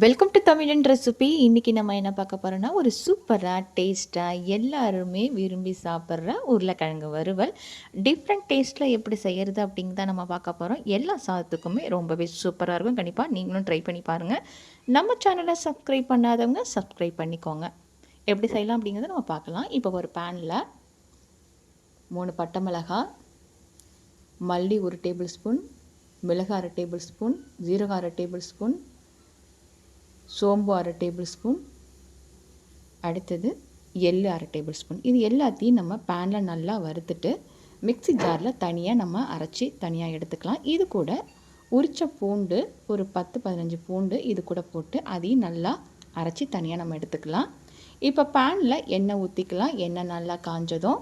Welcome to தமிழன் recipe இன்றைக்கி நம்ம என்ன பார்க்க போகிறோன்னா ஒரு சூப்பராக டேஸ்ட்டாக எல்லாருமே விரும்பி சாப்பிட்ற உருளைக்கிழங்கு வறுவல். டிஃப்ரெண்ட் டேஸ்ட்டில் எப்படி செய்கிறது அப்படின்னு தான் நம்ம பார்க்க போகிறோம் எல்லா சாதத்துக்குமே ரொம்பவே சூப்பராக இருக்கும். கண்டிப்பாக நீங்களும் ட்ரை பண்ணி பாருங்கள் நம்ம சேனலை சப்ஸ்கிரைப் பண்ணாதவங்க சப்ஸ்கிரைப் பண்ணிக்கோங்க. எப்படி செய்யலாம் அப்படிங்கிறத நம்ம பார்க்கலாம். இப்போ ஒரு பேனில் மூணு பட்டை மிளகாய் மல்லி ஒரு டேபிள் ஸ்பூன் மிளகாய் அரை டேபிள் ஸ்பூன் ஜீரகம் அரை டேபிள் ஸ்பூன் சோம்பு அரை டேபிள் ஸ்பூன் அடுத்தது எள்ளு அரை டேபிள் ஸ்பூன். இது எல்லாத்தையும் நம்ம பேனில் நல்லா வறுத்துட்டு மிக்சி ஜாரில் தனியாக நம்ம அரைச்சி தனியாக எடுத்துக்கலாம். இது கூட உரித்த பூண்டு ஒரு பத்து பதினஞ்சு பூண்டு இது கூட போட்டு அதையும் நல்லா அரைச்சி தனியாக நம்ம எடுத்துக்கலாம். இப்போ பேனில் எண்ணெய் ஊற்றிக்கலாம் எண்ணெய் நல்லா காஞ்சதும்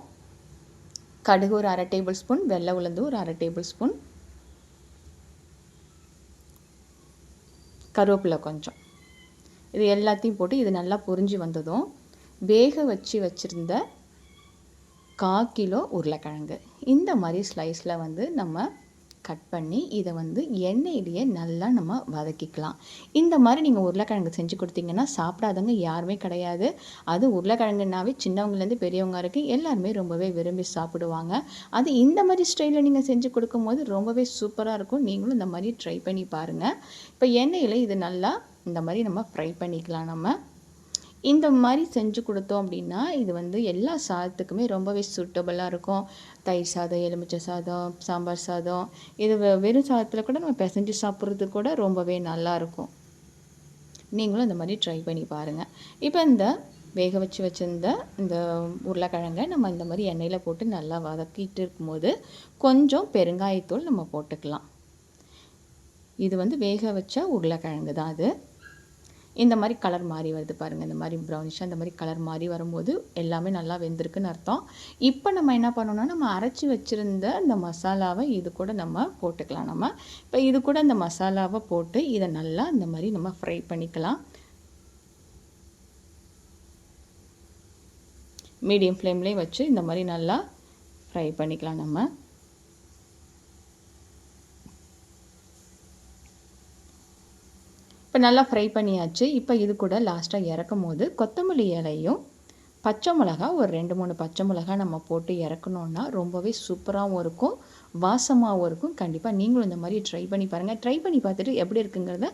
கடுகு ஒரு அரை டேபிள் ஸ்பூன் வெள்ளை உளுந்து ஒரு அரை டேபிள் ஸ்பூன் கருவேப்பிலை கொஞ்சம். இது எல்லாத்தையும் போட்டு இது நல்லா பொரிஞ்சு வந்ததும் வேக வச்சு வச்சுருந்த கா கிலோ உருளைக்கிழங்கு. இந்த மாதிரி ஸ்லைஸில் வந்து நம்ம கட் பண்ணி இதை வந்து எண்ணெயிலேயே நல்லா நம்ம வதக்கிக்கலாம். இந்த மாதிரி நீங்கள் உருளைக்கிழங்கு செஞ்சு கொடுத்தீங்கன்னா சாப்பிடாதவங்க யாருமே கிடையாது. அது உருளைக்கிழங்குனாவே சின்னவங்கலேருந்து பெரியவங்க வரைக்கும் எல்லாருமே ரொம்பவே விரும்பி சாப்பிடுவாங்க. அது இந்த மாதிரி ஸ்டைலில் நீங்கள் செஞ்சு கொடுக்கும்போது ரொம்பவே சூப்பராக இருக்கும். நீங்களும் இந்த மாதிரி ட்ரை பண்ணி பாருங்கள் இப்போ எண்ணெயில் இது நல்லா இந்த மாதிரி நம்ம ஃப்ரை பண்ணிக்கலாம் நம்ம. இந்த மாதிரி செஞ்சு கொடுத்தோம் அப்படின்னா இது வந்து எல்லா சாதத்துக்குமே ரொம்பவே சூட்டபுளாக இருக்கும். தயிர் சாதம் எலுமிச்சை சாதம் சாம்பார் சாதம். இது வெறும் சாதத்தில் கூட நம்ம பிசைஞ்சு சாப்பிட்றது கூட ரொம்பவே நல்லாயிருக்கும் நீங்களும் இந்த மாதிரி ட்ரை பண்ணி பாருங்கள் இப்போ இந்த வேக வச்சு வச்சுருந்த இந்த உருளைக்கிழங்கை நம்ம இந்த மாதிரி எண்ணெயில் போட்டு நல்லா வதக்கிட்டு இருக்கும்போது கொஞ்சம் பெருங்காயத்தூள் நம்ம போட்டுக்கலாம். இது வந்து வேக வச்ச உருளைக்கிழங்கு தான் அது. இந்த மாதிரி கலர் மாறி வருது பாருங்கள் இந்த மாதிரி ப்ரௌனிஷாக இந்த மாதிரி கலர் மாறி வரும்போது எல்லாமே நல்லா வெந்திருக்குன்னு அர்த்தம். இப்போ நம்ம என்ன பண்ணணும்னா நம்ம அரைச்சி வச்சுருந்த இந்த மசாலாவை இது கூட நம்ம போட்டுக்கலாம் நம்ம. இப்போ இது கூட இந்த மசாலாவை போட்டு இதை நல்லா இந்த மாதிரி நம்ம ஃப்ரை பண்ணிக்கலாம். மீடியம் ஃப்ளேம்லேயே வச்சு இந்த மாதிரி நல்லா ஃப்ரை பண்ணிக்கலாம் நம்ம. இப்போ நல்லா ஃப்ரை பண்ணியாச்சு. இப்போ இது கூட லாஸ்ட்டாக இறக்கும் போது கொத்தமல்லி இலையும் பச்சை மிளகா ஒரு ரெண்டு மூணு பச்சை மிளகா நம்ம போட்டு இறக்கணுன்னா ரொம்பவே சூப்பராகவும் இருக்கும். வாசமாகவும் இருக்கும். கண்டிப்பாக நீங்களும் இந்த மாதிரி ட்ரை பண்ணி பாருங்கள் ட்ரை பண்ணி பார்த்துட்டு எப்படி இருக்குங்கிறத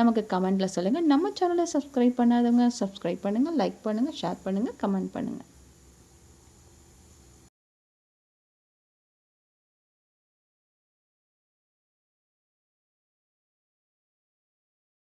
நமக்கு கமெண்ட்டில் சொல்லுங்கள் நம்ம சேனலை சப்ஸ்கிரைப் பண்ணாதவங்க சப்ஸ்கிரைப் பண்ணுங்கள் லைக் பண்ணுங்கள் ஷேர் பண்ணுங்கள் கமெண்ட் பண்ணுங்கள்